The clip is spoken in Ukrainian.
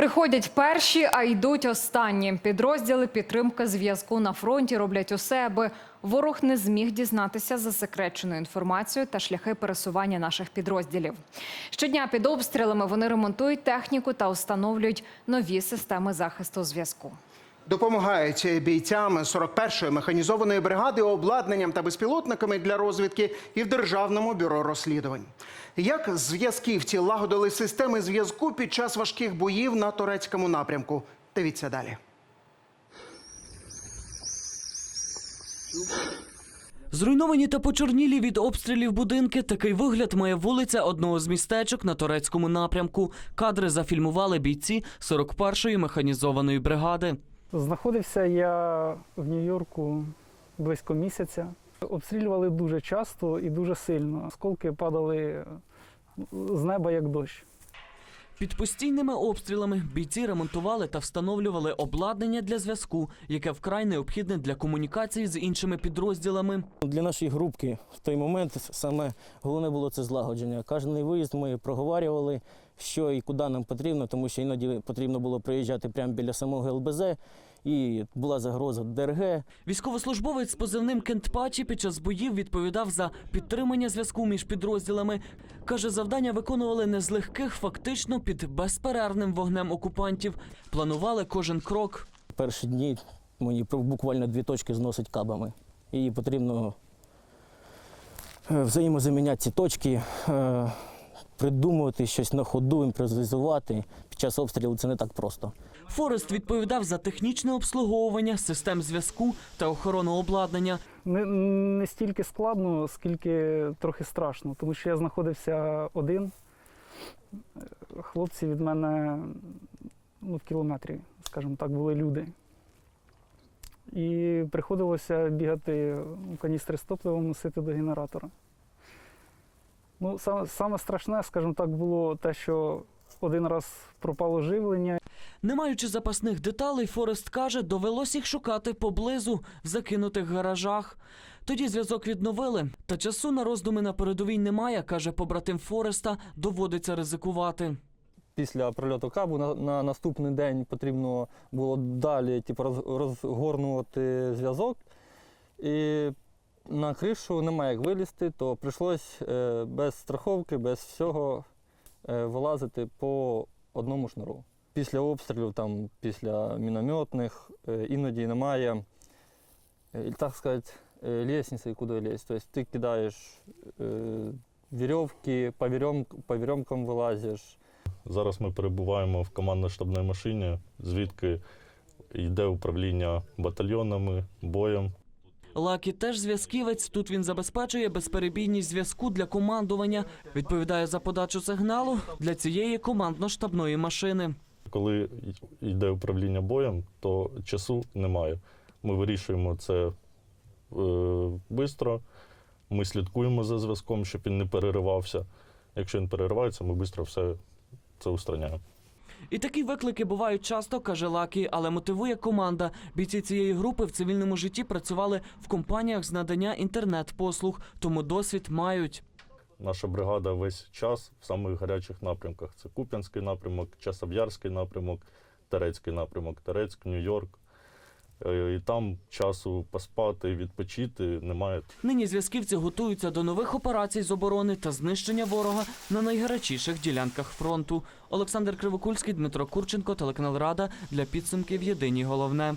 Приходять перші, а йдуть останні. Підрозділи підтримки зв'язку на фронті роблять усе, аби ворог не зміг дізнатися засекречену інформацію та шляхи пересування наших підрозділів. Щодня під обстрілами вони ремонтують техніку та встановлюють нові системи захисту зв'язку. Допомагають бійцям 41-ї механізованої бригади обладнанням та безпілотниками для розвідки і в Державному бюро розслідувань. Як зв'язківці лагодили системи зв'язку під час важких боїв на турецькому напрямку? Дивіться далі. Зруйновані та почорнілі від обстрілів будинки. Такий вигляд має вулиця одного з містечок на турецькому напрямку. Кадри зафільмували бійці 41-ї механізованої бригади. Знаходився я в Нью-Йорку близько місяця. Обстрілювали дуже часто і дуже сильно. Осколки падали з неба як дощ. Під постійними обстрілами бійці ремонтували та встановлювали обладнання для зв'язку, яке вкрай необхідне для комунікації з іншими підрозділами. Для нашої групки в той момент саме головне було це злагодження. Кожний виїзд ми проговорювали, що і куди нам потрібно, тому що іноді потрібно було приїжджати прямо біля самого ЛБЗ, і була загроза ДРГ. Військовослужбовець з позивним Кентпачі під час боїв відповідав за підтримання зв'язку між підрозділами. Каже, завдання виконували не з легких, фактично під безперервним вогнем окупантів. Планували кожен крок. Перші дні мені буквально дві точки зносить кабами. І потрібно е, взаємозаміняти ці точки, е, придумувати щось на ходу, імпровізувати. Під час обстрілу це не так просто. Форест відповідав за технічне обслуговування систем зв'язку та охорону обладнання. Не, не стільки складно, скільки трохи страшно, тому що я знаходився один. Хлопці від мене ну, в кілометрі, скажімо так, були люди. І приходилося бігати ну, каністри з топливом носити до генератора. Ну, саме, саме страшне, скажімо так, було те, що один раз пропало живлення, Не маючи запасних деталей, Форест каже, довелось їх шукати поблизу в закинутих гаражах. Тоді зв'язок відновили, та часу на роздуми на передовій немає, каже побратим Фореста, доводиться ризикувати. Після прильоту кабу на, на наступний день потрібно було далі типу, роз, розгорнувати зв'язок. І на кришу немає як вилізти, то прийшлось е, без страховки, без всього е, вилазити по одному шнуру. Після обстрілів, там, після мінометних, е, іноді немає, так сказати, лестниці, куди лізти. Тобто ти кидаєш вірьовки, по, вірьом, по вірьомкам вилазиш. Зараз ми перебуваємо в командно-штабній машині, звідки йде управління батальйонами, боєм. Лакі теж зв'язківець. Тут він забезпечує безперебійність зв'язку для командування. Відповідає за подачу сигналу для цієї командно-штабної машини. Коли йде управління боєм, то часу немає. Ми вирішуємо це швидко, ми слідкуємо за зв'язком, щоб він не переривався. Якщо він переривається, ми швидко все це устраняємо. І такі виклики бувають часто, каже Лакі, але мотивує команда. Бійці цієї групи в цивільному житті працювали в компаніях з надання інтернет-послуг, тому досвід мають. Наша бригада весь час в самих гарячих напрямках. Це Куп'янський напрямок, Часов'ярський напрямок, Терецький напрямок, Терецьк, Нью-Йорк. Е, І там часу поспати, відпочити немає. Нині зв'язківці готуються до нових операцій з оборони та знищення ворога на найгарячіших ділянках фронту. Олександр Кривокульський, Дмитро Курченко, телеканал Рада для підсумків Єдині головне.